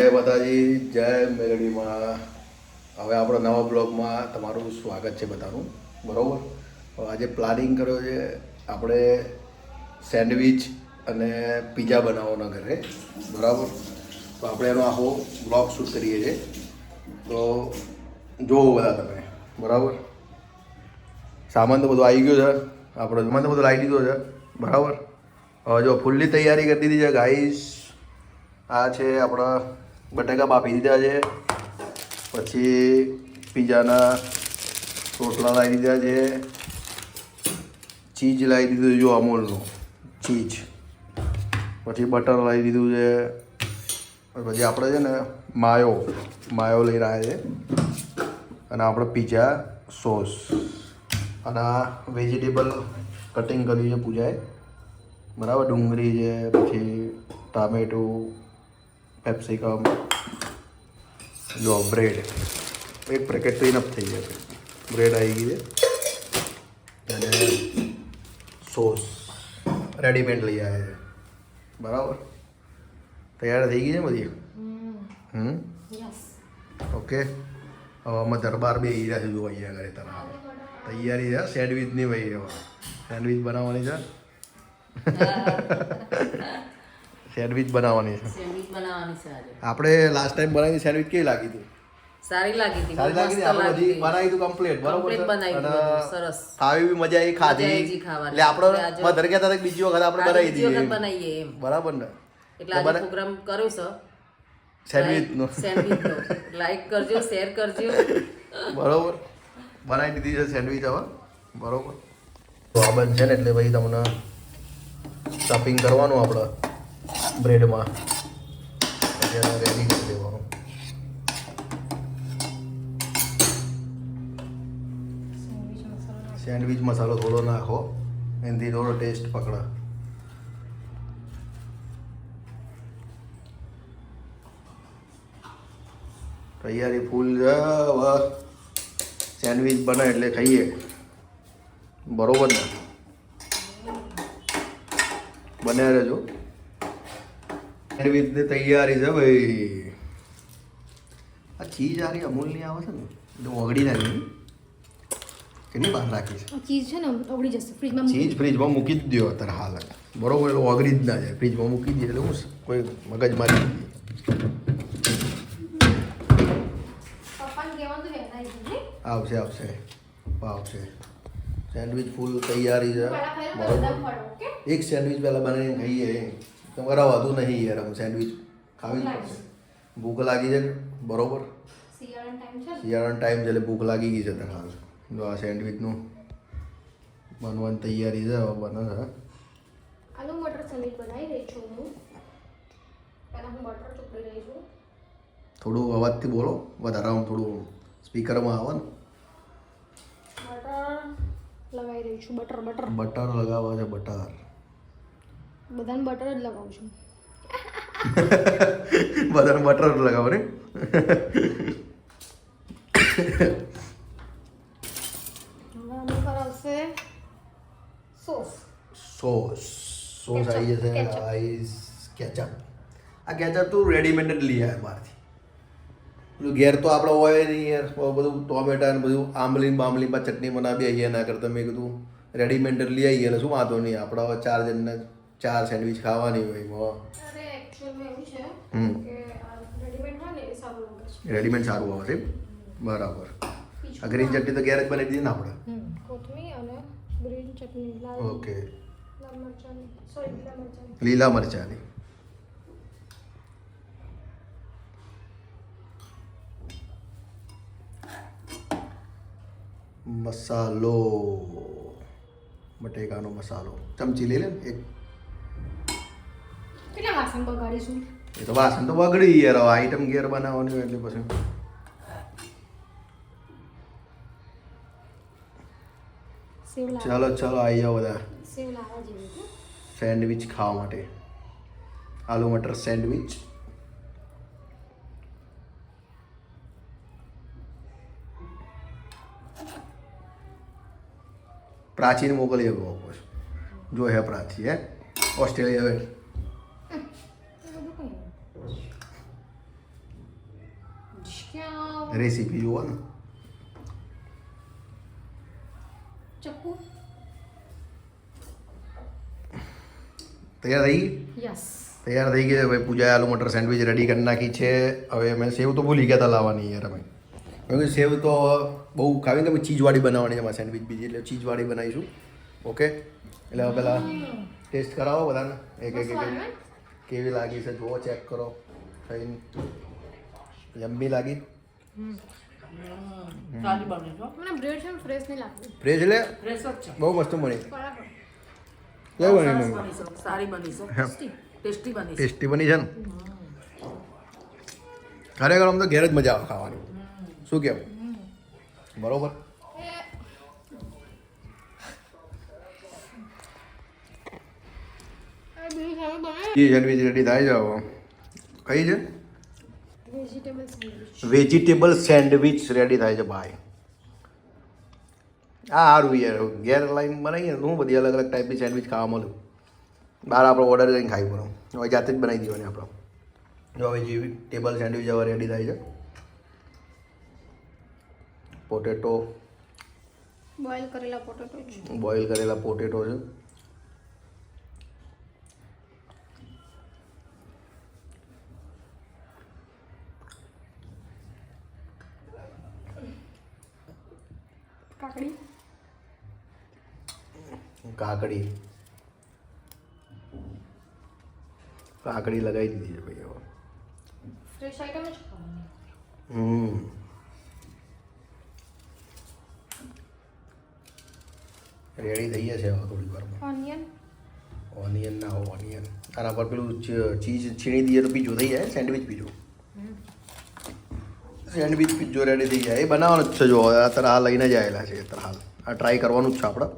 જય માતાજી, જય મેલડીમાં. હવે આપણો નવા બ્લોગમાં તમારું સ્વાગત છે બધાનું. બરાબર? આજે પ્લાનિંગ કર્યો છે આપણે સેન્ડવિચ અને પીઝા બનાવવાના ઘરે. બરાબર? તો આપણે એનો આખો બ્લોગ શૂટ કરીએ છીએ. તો જોવો બધા તમે. બરાબર? સામાન તો બધો આવી ગયો છે. આપણો સામાન તો બધું લાવી દીધો છે. બરાબર? હવે જો ફૂલ્લી તૈયારી કરી દીધી છે ગાઈસ આ છે આપણા બટાકા બાફી દીધા છે. પછી પીઝાના રોટલા લાવી દીધા છે. ચીઝ લાવી દીધું જો અમૂલનું. ચીઝ. પછી બટર લાવી દીધું છે. પછી આપણે છે ને માયો માયો લઈ રહ્યા છે. અને આપણે પીઝા સોસ. અને વેજીટેબલ કટિંગ કર્યું છે પૂજાએ. બરાબર? ડુંગળી છે, પછી ટામેટું પેપ્સિકમ જો બ્રેડ એક પેકેટ તો ઇનફ થઈ જશે બ્રેડ આવી ગઈ છે. અને સોસ રેડીમેડ લઈ આવે છે. બરાબર? તૈયાર થઈ ગઈ છે બધી? હમ? ઓકે. હવે અમે દરબાર બે છે જો અહીંયા ઘરે તરફ તૈયારી છે સેન્ડવિચની ભાઈ. સેન્ડવિચ બનાવવાની છે. સેન્ડવિચ બનાવવાની છે. સેન્ડવિચ બનાવવાની છે આજે. આપણે લાસ્ટ ટાઈમ બનાવી સેન્ડવિચ કેવી લાગી હતી? સારી લાગી હતી સારી લાગી હતી? આપણે બધી. બનાવી હતું કમ્પ્લીટ બરોબર બનાવી સરસ. ખાવી બી મજા આવી ખાધી. એટલે આપણે મધર કહેતા હતા બીજી વખત આપણે બનાવી બીજી વખત બનાવીએ એમ. બરાબર ને? એટલે આજે પ્રોગ્રામ કર્યો છે. સેન્ડવિચ નો. સેન્ડવિચ નો લાઈક કરજો શેર કરજો. બરોબર. બનાવી દીધી છે સેન્ડવિચ હવે. બરોબર. તો આ બનશે ને એટલે ભાઈ તમને સ્ટફિંગ કરવાનું આપણે. બ્રેડમાં રેડી કરી દેવાનું સેન્ડવિચ મસાલો થોડો નાખો એનાથી થોડો ટેસ્ટ પકડા તૈયારી ફૂલ સેન્ડવિચ બને એટલે ખાઈએ બરોબર ને બન્યા રહેજો સેન્ડવિચની તૈયારી છે ભાઈ. આ ચીઝ આરી અમૂલની આવે છે ને એટલે ઓગળી નાખી કેટલી બહાર રાખી છે? ચીઝ છે ને ઓગળી જશે ફ્રીજમાં ચીઝ ફ્રીજમાં મૂકી જ દો અત્યારે હાલ બરોબર એટલે ઓગળી જ ના જાય. ફ્રીજમાં મૂકી દઈએ એટલે હું કોઈ મગજ મારી. આવશે આવશે. આવશે. સેન્ડવિચ ફૂલ તૈયારી છે. બરોબર. એક સેન્ડવિચ પહેલાં બનાવીને ખાઈએ. તમારા વધુ નહીં યાર હું સેન્ડવિચ ખાવી જ પડશે. ભૂખ લાગી છે બરોબર. શિયાળાનો ટાઈમ છે એટલે ભૂખ લાગી ગઈ છે તને હાલ. જો આ સેન્ડવિચનું બનવાની તૈયારી છે હવે બને છે. આલુ મટર સેન્ડવિચ બનાવી રહી છું હું. પહેલા હું બટર ચોપડી રહી છું. થોડું અવાજથી બોલો વધારે હું થોડું સ્પીકરમાં આવે ને. બટર લગાવી રહી છું બટર બટર બટર લગાવવા છે બટર. બધાને બટર જ લગાવું છું. બધાને બટર લગાવો ને? સોસ. સોસ. સોસ આવી જશે આઈસ કેચઅપ. આ કેચઅપ તો રેડીમેડ જ લઈ આવ્યા બહારથી પેલું ઘેર તો આપણે હોય નહીં યાર. બધું ટોમેટા ને બધું આંબલી બાંબલીમાં ચટણી બનાવી આવીએ એના કરતાં. મેં કીધું રેડીમેડ જ લઈ આવીએ એટલે શું વાંધો નહીં. આપણા ચાર જણને ચાર સેન્ડવિચ ખાવાની હોય એમાં. અરે એકચ્યુઅલમાં એવું છે હમ. કે રેડીમેડ હોય ને એ સારું આવે છે બરાબર. આ ગ્રીન ચટણી તો જ બનાવી દીધી ને આપણે? કોથમીર અને ગ્રીન ચટણી લાલ ઓકે. લાલ મરચાંની મસાલો. બટેકાનો મસાલો. ચમચી લઈ લે ને એક. કેટલા વાસણ બગાડીશું? એ તો વાસણ તો બગડી યાર આઈટમ ઘેર બનાવવાની હોય એટલે પછી. ચાલો ચાલો આવી જાઓ બધા. સેન્ડવિચ ખાવા માટે. આલુ મટર સેન્ડવિચ. પ્રાચીન મોકલી શકો જો હે પ્રાચી હે? ઓસ્ટ્રેલિયા એ બધું કંઈ નહીં રેસીપી જુઓ ને ચક્કુ તૈયાર થઈ યસ તૈયાર થઈ ગઈ છે ભાઈ પૂજાએ આલુ મટર સેન્ડવિચ રેડી કરી નાખી છે હવે મેં સેવ તો ભૂલી ગયા હતા લાવવાની યાર અમે કે સેવ તો બહુ ખાવી કે ચીજવાળી બનાવવાની છે મારે સેન્ડવિચ બીજી એટલે ચીજવાળી બનાવીશું ઓકે એટલે હવે પહેલાં ટેસ્ટ કરાવો બધાને એક એક એક એક. કેવી લાગી છે જુઓ ચેક કરો થઈને યમ્મી લાગી ફ્રેશ બહુ મસ્ત કેવું બની બની સારી બની છે. ટેસ્ટી બની છે. ટેસ્ટી બની છે ને? ખરેખર આમ તો ઘેર જ મજા આવે ખાવાની. શું કેવું? બરોબર. એ સેન્ડવિચ રેડી થાય છે કઈ છે? વેજીટેબલ સેન્ડવિચ રેડી થાય છે ભાઈ. આ સારું યાર ઘેર લાઈન બનાવીએ શું હું બધી અલગ અલગ ટાઈપની સેન્ડવિચ ખાવા મળું. બહાર આપણે ઓર્ડર કરીને ખાઈ પડો. હવે જાતે જ બનાવી દેવાની આપણે. જો ટેબલ સેન્ડવિચ હવે રેડી થાય છે. પોટેટો બોઇલ કરેલા પોટેટો છે બોઇલ કરેલા પોટેટો છે કાકડી કાકડી કાકડી લગાવી દીધી છે ભાઈ હવે હમ. રેડી થઈ જશે હવે થોડી વારમાં. ઓનિયન ઓનિયન ના હો ઓનિયન આના પર પેલું ચીઝ છીણી દઈએ તો બીજું થઈ જાય? સેન્ડવિચ બીજું સેન્ડવિચ પીજો રેડી થઈ જાય. એ બનાવવાનું જ છે જો અત્યારે આ લઈને જ આવેલા છે અત્યારે હાલ. આ ટ્રાય કરવાનું જ છે આપણે.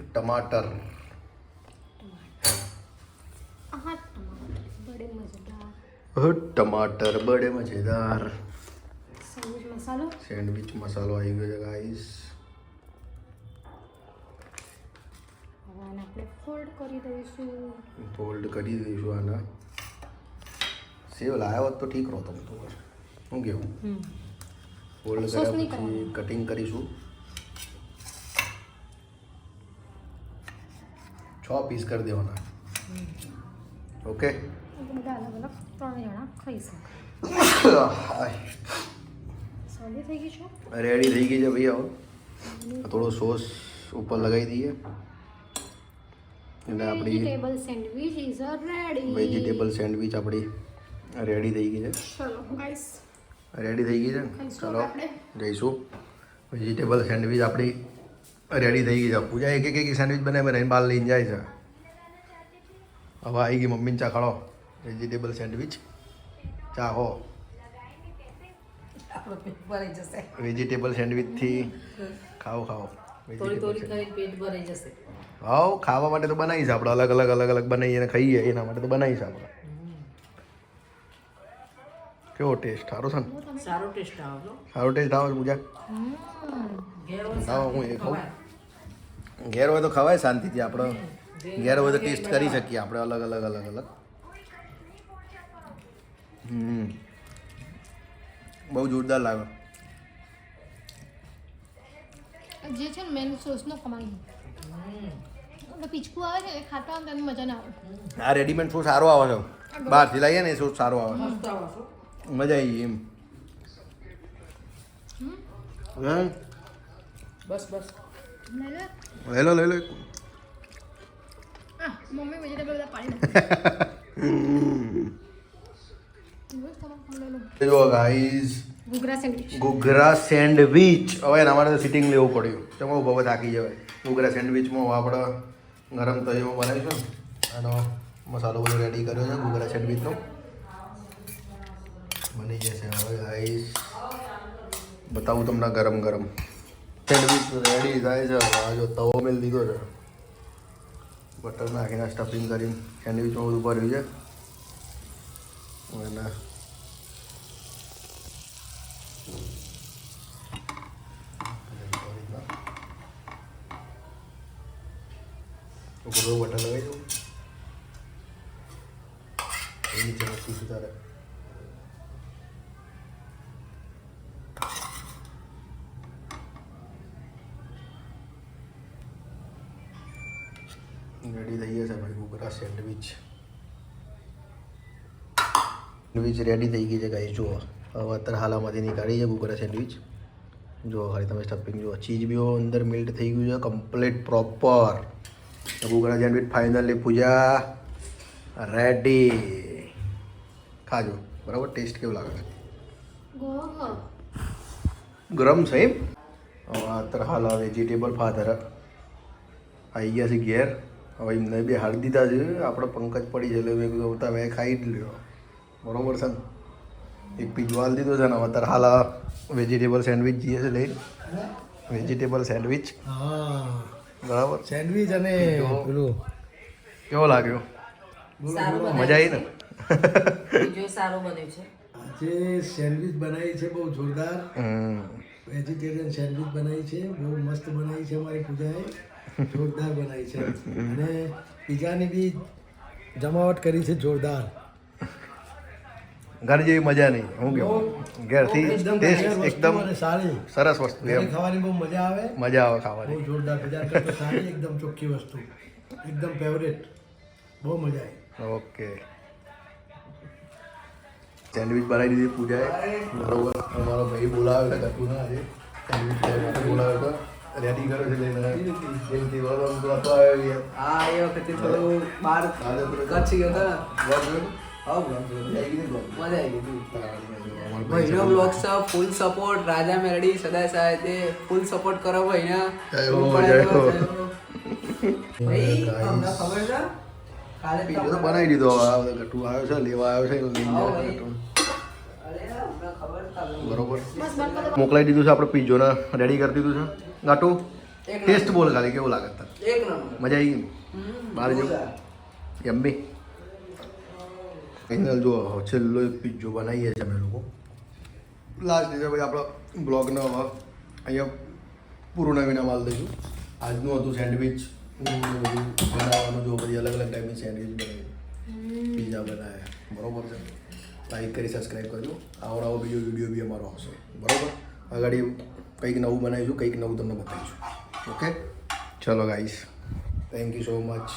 ટમાટર. બડે મજેદાર. હ, ટમાટર બડે મજેદાર. સેન્ડવિચ મસાલો? સેન્ડવિચ આવી ગયો છે ગાઈસ હવે આને આપણે ફોલ્ડ કરી દઈશું. ફોલ્ડ કરી દઈશું આના. સેવ લાવ્યો હોત તો ઠીક રહો તમે તો શું કેવું? ફોલ્ડ કર્યા પછી કટિંગ કરીશું. છ પીસ કરી દેવાના ઓકે બધા અલગ અલગ ત્રણ જણા ખાઈ શકે સોલી થઈ ગઈ છે રેડી થઈ ગઈ છે ભાઈ હવે થોડો સોસ ઉપર લગાવી દઈએ એટલે આપણી vegetable sandwich is ready vegetable sandwich આપણી રેડી થઈ ગઈ છે ચલો ગાઈસ રેડી થઈ ગઈ છે ચલો જઈશું વેજીટેબલ સેન્ડવિચ આપણી રેડી થઈ ગઈ છે. પૂજા એક એક એક સેન્ડવિચ બનાવી રહીને બહાર લઈને જાય છે. હવે આવી ગઈ મમ્મીને ચા ખાડો. વેજીટેબલ સેન્ડવિચ ચા હો. વેજીટેબલ સેન્ડવિચથી ખાઓ ખાઓ. હાવ ખાવા માટે તો બનાવી છે આપણે. અલગ અલગ અલગ અલગ બનાવીએ અને ખાઈએ. એના માટે તો બનાવી છે આપણે. કેવો ટેસ્ટ સારો છે સારો ટેસ્ટ આવજો સારો ટેસ્ટ આવે પૂજા. ઘેર હું એ ખાઉં. ઘેર હોય તો ખવાય શાંતિથી આપણે. ઘેર હોય તો ટેસ્ટ કરી શકીએ આપણે અલગ અલગ અલગ અલગ. હમ. બહુ જોરદાર લાગે. જે છે ને મેન સોસનો કમાલ એટલે પીચકું આવે છે એ ખાતા હોય તેની મજા ના આવે. આ રેડીમેડ સોસ સારો આવે છે. બહારથી લાવીએ ને એ સોસ સારો આવે. મજા આવી એમ. હમ. બસ બસ. લઈ લે લઈ લો મમ્મી વેજીટેબલ બધા પાડી જો guys ghughra sandwich ghughra sandwich હવે એના માટે સિટિંગ લેવું પડ્યું. ચમો બહુ થાકી જવાય. ઘૂઘરા સેન્ડવિચમાં આપણે ગરમ તવીમાં બનાવીશું ને આનો મસાલો બધો રેડી કર્યો છે ઘૂઘરા સેન્ડવિચનો બની જશે હવે ગાઈસ બતાવું તમને ગરમ ગરમ. સેન્ડવિચ રેડી થાય છે આ જો તવો મેલ દીધો છે બટર નાખીને સ્ટફિંગ કરીને સેન્ડવિચમાં બધું ભર્યું છે અને તો બટન લગાવી દઉં નીચે શું તારે સેન્ડવિચ. સેન્ડવિચ રેડી થઈ ગઈ છે ગાઈ જુઓ. હવે અત્યારે હાલામાંથી નીકાળી છે કુકરા સેન્ડવિચ. જુઓ, ખાલી તમે સ્ટફિંગ જુઓ. ચીઝ બી અંદર મિલ્ટ થઈ ગયું છે કમ્પ્લીટ પ્રોપર કુકરા સેન્ડવિચ ફાઇનલી પૂજા. રેડી ખાજો. બરાબર? ટેસ્ટ કેવું લાગે? ગરમ છે એમ? અત્યારે હાલ વેજીટેબલ ફાધર આવી ગયા છે ઘેર. હવે એમને બી હાડી દીધા છે. આપણે પંકજ પડી છે એટલે મેં કીધું તમે ખાઈ જ લ્યો. બરોબર છે ને? એક પીઝો હાલ દીધો છે ને હવે અત્યારે હાલ વેજીટેબલ સેન્ડવિચ જઈએ છે લઈને. વેજીટેબલ સેન્ડવિચ હા. બરાબર? સેન્ડવિચ અને પેલું. કેવો લાગ્યો? મજા આવી ને? સારું બન્યું છે. આજે સેન્ડવિચ બનાવી છે બહુ જોરદાર. હમ. વેજીટેરિયન સેન્ડવિચ બનાવી છે બહુ મસ્ત બનાવી છે અમારી પૂજાએ. જોરદાર બનાવી છે. અને પીઝાની બી જમાવટ કરી છે જોરદાર. ઘર જેવી મજા નહીં હું કેવું? ઘેરથી એકદમ ટેસ્ટ એકદમ સારી. સરસ વસ્તુ એમ. ખાવાની બહુ મજા આવે. મજા આવે ખાવાની. બહુ જોરદાર બજાર કરતા સારી એકદમ ચોખ્ખી વસ્તુ. એકદમ ફેવરેટ બહુ મજા આવી. ઓકે. સેન્ડવિચ બનાવી દીધી પૂજાએ. બરોબર અમારો ભાઈ બોલાવે એટલે ગતું આજે. સેન્ડવિચ માટે બોલાવે તો રેડી કર્યો છે લઈને. જેમથી બરોબર તો હતો આવ્યો. હા એ વખતે થોડું બહાર કચ્છી ગયો હતો. મજા આવી ગઈ ભાઈનો બ્લોગ ફૂલ સપોર્ટ રાજા મેરડી સદા સાહેબ ફૂલ સપોર્ટ કરો ભાઈને. ભાઈ. ખબર છે? કાલે તો બનાવી દીધો. હવે આ બધો આવ્યો છે લેવા આવ્યો છે લઈ જાય છે બરોબર. મોકલાઈ દીધું છે આપણે પીઝોને રેડી કરી દીધું છે. ગાટુ ટેસ્ટ બોલ ખાલી કેવું લાગે તને? મજા આવી ગઈ? બહાર જવું. યમ્મી ફાઇનલ જો છેલ્લો એક પીઝો બનાવીએ છીએ અમે લોકો. લાસ્ટ દિવસે પછી આપણો બ્લોગનો હવે અહીંયા પૂરું નવીન માલ દઈશું. આજનું હતું સેન્ડવિચ. બનાવવાનું જો બધી અલગ અલગ ટાઈપની સેન્ડવિચ બનાવી પીઝા બનાવ્યા બરોબર છે? લાઈક કરી સબસ્ક્રાઈબ કરજો. આવો આવો બીજો વીડિયો બી અમારો આવશે. બરોબર? આગળ કંઈક નવું બનાવીશું, કંઈક નવું તમને બતાવીશું. ઓકે ચલો guys thank you so much